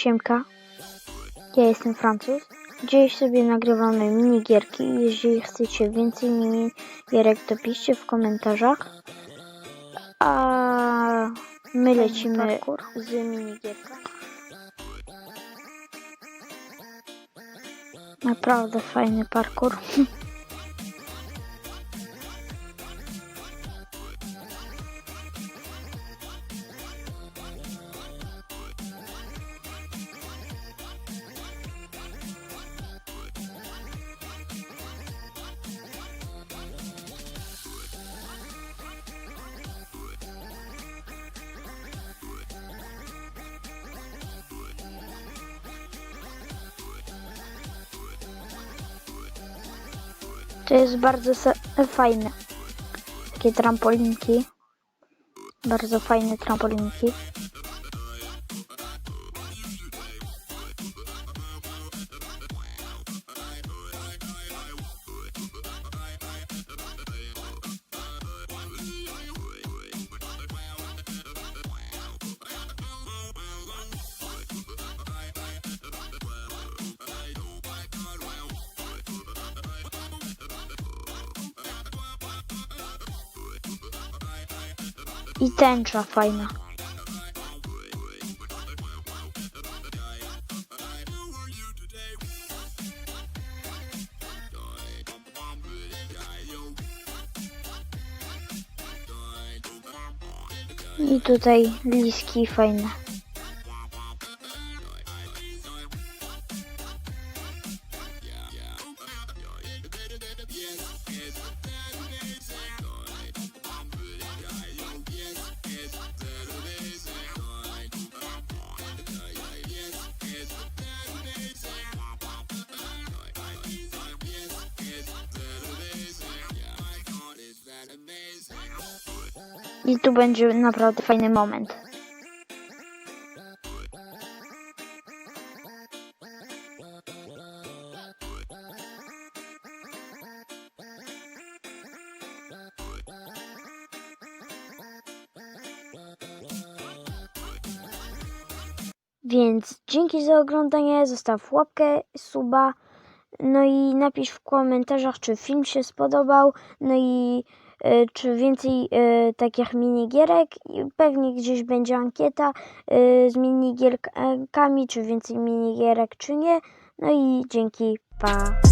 Siemka, ja jestem Francuz. Dziś sobie nagrywamy minigierki. Jeżeli chcecie więcej minigierek, to piszcie w komentarzach. A my lecimy z minigierką. Naprawdę fajny parkour. To jest bardzo fajne. Takie trampolinki. Bardzo fajne trampolinki. I tęcza fajna. I tutaj liski fajne. I tu będzie naprawdę fajny moment. Więc dzięki za oglądanie, zostaw łapkę, suba, no i napisz w komentarzach, czy film się spodobał, no i czy więcej e, takich minigierek. Pewnie gdzieś będzie ankieta e, z minigierkami, czy więcej minigierek, czy nie. No i dzięki, pa.